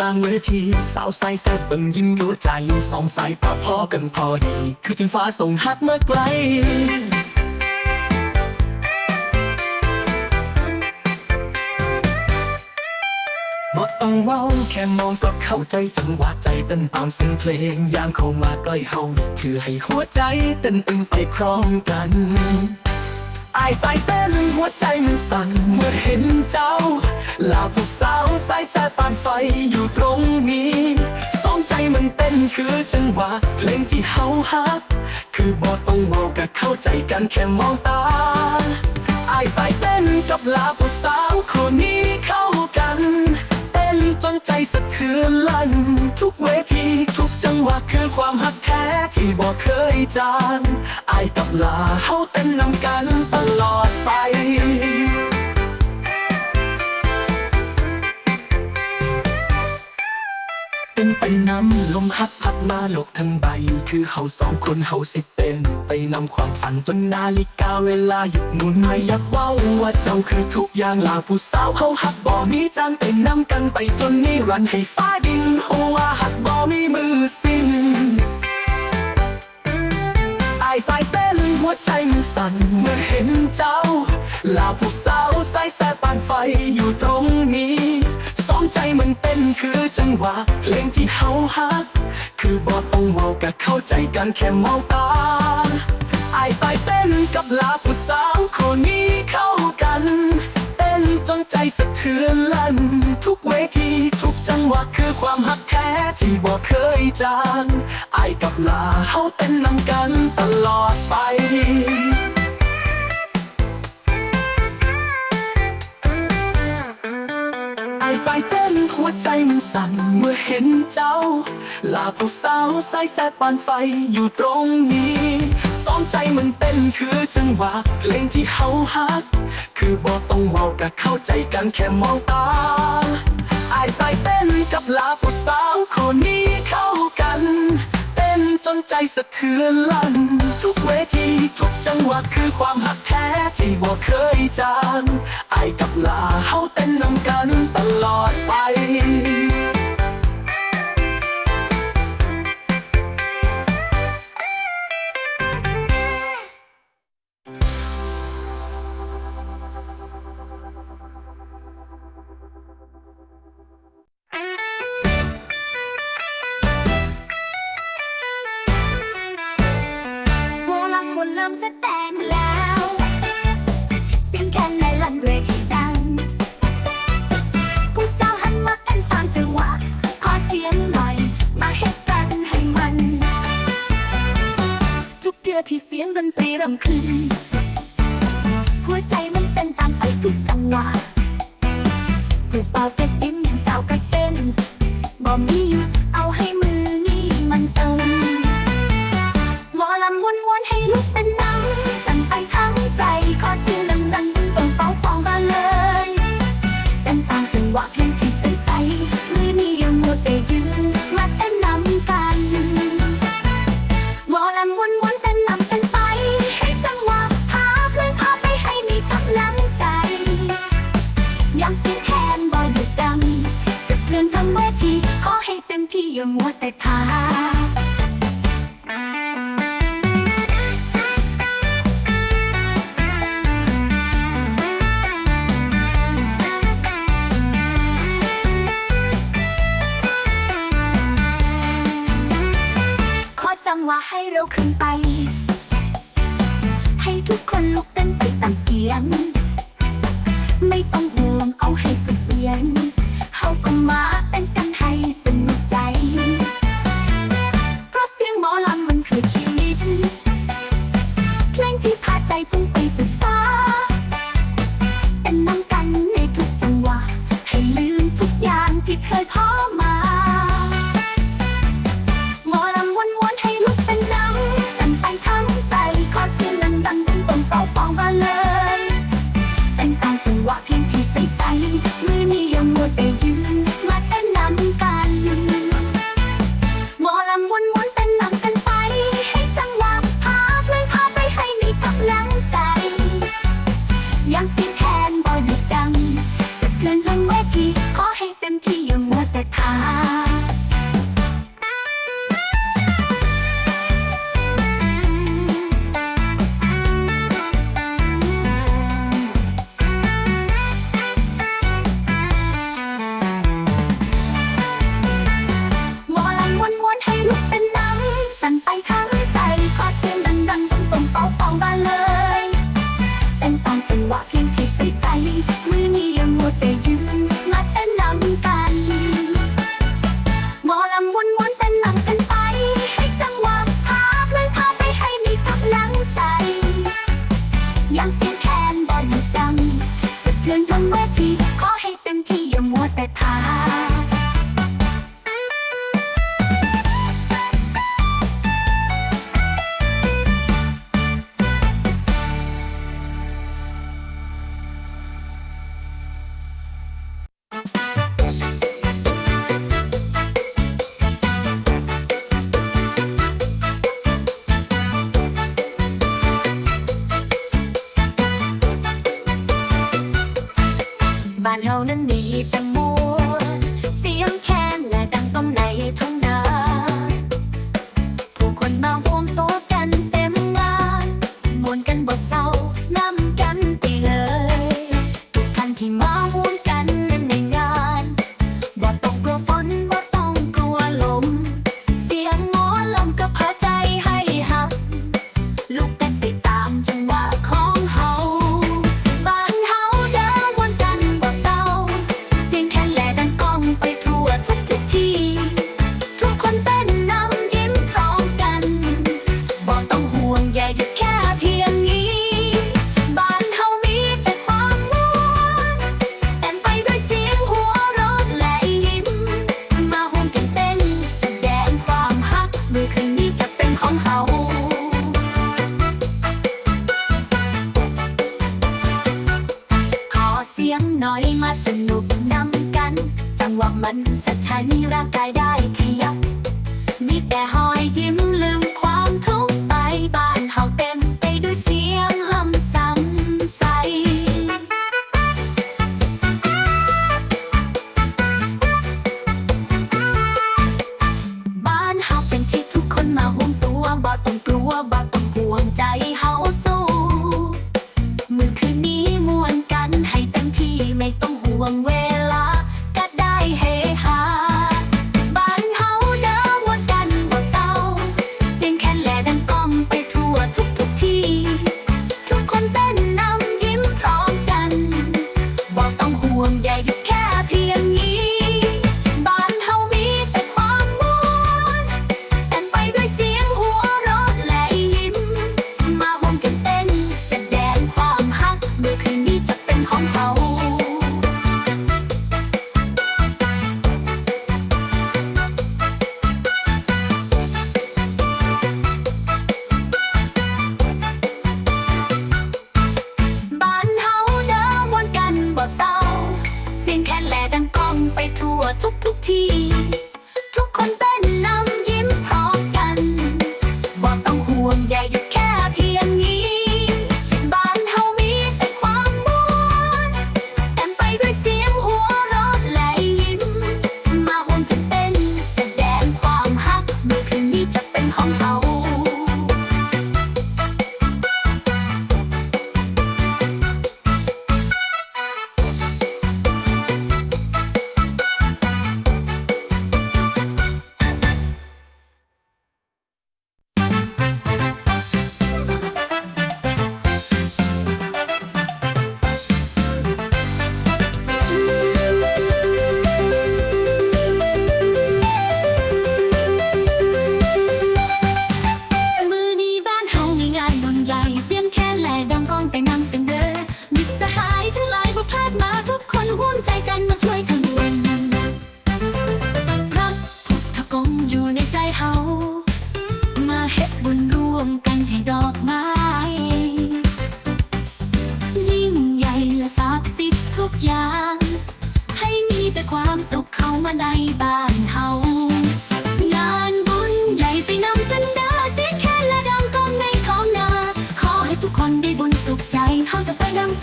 ลางเวทีสาวสายแซ่บเบิ่งยิ้มยัวใจสองสายปะพอกันพอดี คือจินฟ้าส่งฮักมาไกลบ่ต้องเว้าแค่มองก็เข้าใจจังหวะใจเต้นตามเสียงเพลงยามเข้ามาใกล้เฮาถือให้หัวใจเต้นตึงไปพร้อมกัน อายสายเต้นหัวใจมันสั่นเมื่อเห็นเจ้าลาผู้สาวสายแสบปานไฟอยู่ตรงนี้ สองใจมันเต้นคือจังหวะเพลงที่เฮาฮัก คือบ่ต้องเว้าก็เข้าใจกันแค่มองตาอายสายเต้นกับลาผู้สาวคนนี้เข้ากัน เต้นจนใจสะเทือนลั่นทุกเวที ว่าคือความหักแท้ที่บอกเคยจางไอ้กับลาเฮาเต้นนำกันตลอดไป เป็นไปนำลมฮักพัดมาโลกทั้งใบ คือเฮาสองคนเฮาสิเป็น ไปนำความฝันจนนาฬิกาเวลาหยุดหมุนไม่อยากว้าว่าเจ้าคือทุกอย่างลาผู้สาวเฮาหักบ่มีจางไปนำกันไปจนนิรันดร์ให้ฟ้าดินโฮว่าหักบ่มีมือสิ้นไอสายเต้นหัวใจมันสั่นเมื่อเห็นเจ้าลาผู้สาวสายแสบปานไฟอยู่ตรงนี้ สองใจมันเต้นคือจังหวะเพลงที่เฮาฮัก คือบ่ต้องเว้าก็เข้าใจกันแค่มองตาไอสายเต้นกับลาผู้สาวคนนี้เข้ากัน เต้นจนใจสะเทือนลั่น ทุกเวทีทุกจังหวะคือความหักแท้ที่บ่เคยจางไอกับลาเฮาเต้นนำกันตลอดไป สั่นเมื่อเห็นเจ้า ลาผู้สาวสายแสบปานไฟอยู่ตรงนี้สองใจมันเต้นคือจังหวะเพลงที่เฮาฮัก คือบ่ต้องเว้าก็เข้าใจกันแค่มองตาไอายสายเต้นกับลาผู้สาวคนนี้เข้ากัน เต้นจนใจสะเทือนลั่น ทุกเวทีทุกจังหวะคือความหักแท้ที่บ่เคยจางไอายกับลาเฮาเต้นนำกันตลอด นตรีเริ่มขึ้น จังหวะให้เร็วขึ้นไป ให้ทุกคนลุกเต้นไปตามเสียง young skin. I'm gonna need them มันสัชายมีร่างกายได้ขยับมีแต่หอยยิ้ม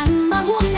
กันมาห่วง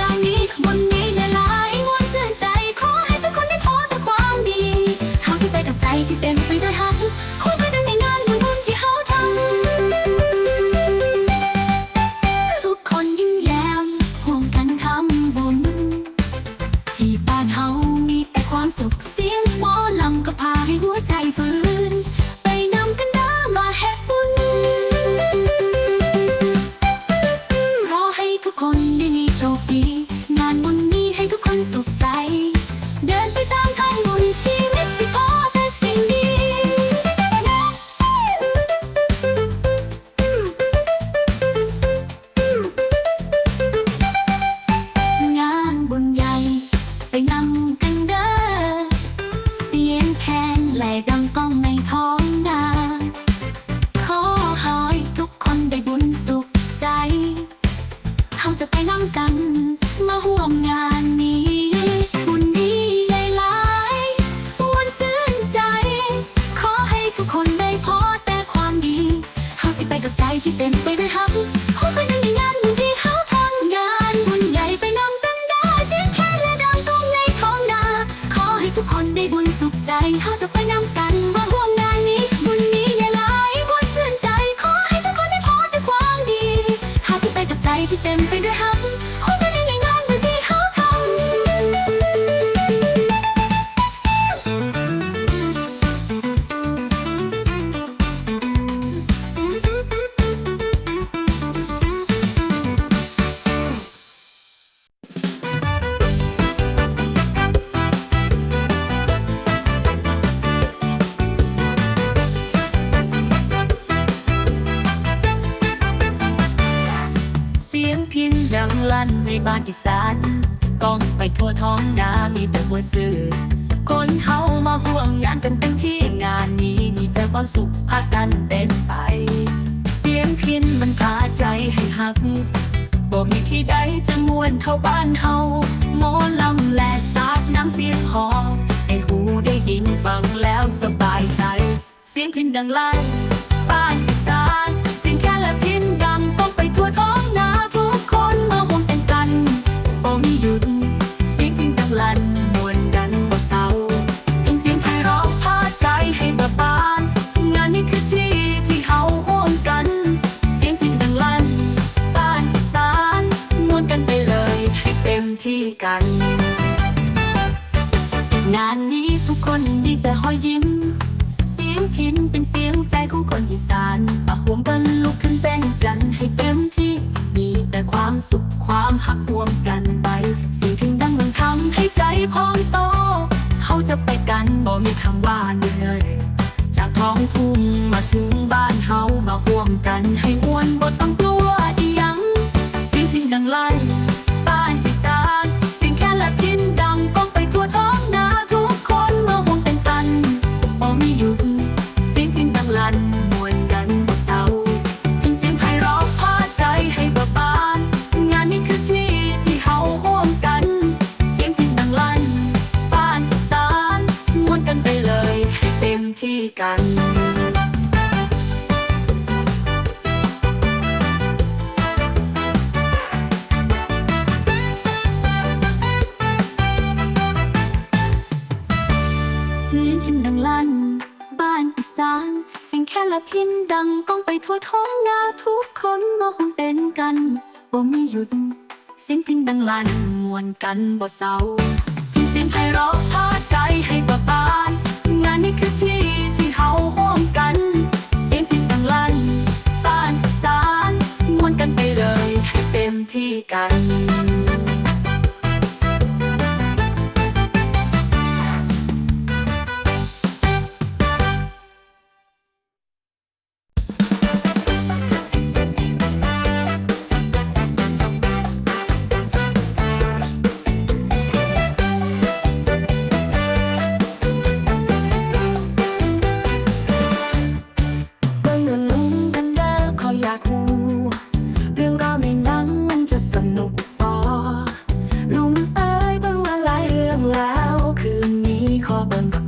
พากันเต้นไป เสียงพินมันพาใจให้หักบ่มีที่ใดจะมวนเท่าบ้านเฮาโมอลำและซาดน้ำเสียงหอให้หูได้ยินฟังแล้วสบายใจ เสียงพินดังลั่นบ้านอีสานเสียงแค่และพินดังต้องไปทั่วท้อง อยยิ้ม เสียงพินเป็นเสียงใจของคนอีสานปะห่วงกันลุกขึ้นเต้นกันให้เต็มที่ มีแต่ความสุขความหักห่วงกันไป เสียงพินดังมันทำให้ใจพองโต เขาจะไปกันบ่มีคำว่าเหนื่อยจากท้องทุ่งมาถึงบ้านเฮามาห่วงกันให้ พินดังก้องไปทั่วท้องนาทุกคนมาหงเต้นกันบ่มีหยุด เสียงพินดังลั่นมวนกันบ่เศร้าพินเสียงไพเราะพาใจให้บะบาน งานนี้คือที่ที่เฮาห่วมกัน เสียงพินดังลั่นต้านสานมวนกันไปเลยให้เต็มที่กัน carbon.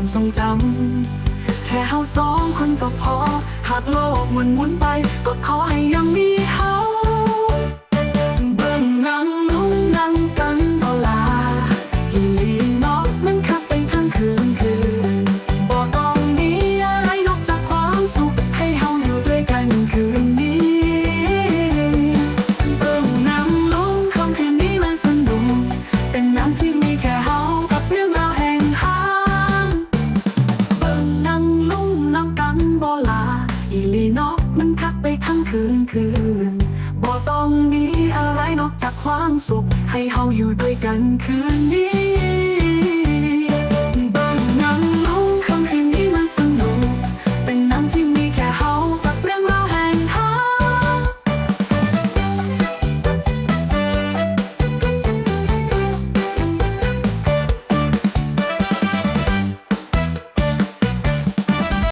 ความทรงจำ แค่เฮาสองคนก็พอ หากโลกมันหมุนไป ก็ขอให้ยังมีเฮา อีลีนอกมันคักไปทั้งคืนคืนบ่ต้องมีอะไรนอกจากความสุข ให้เฮาอยู่ด้วยกันคืนนี้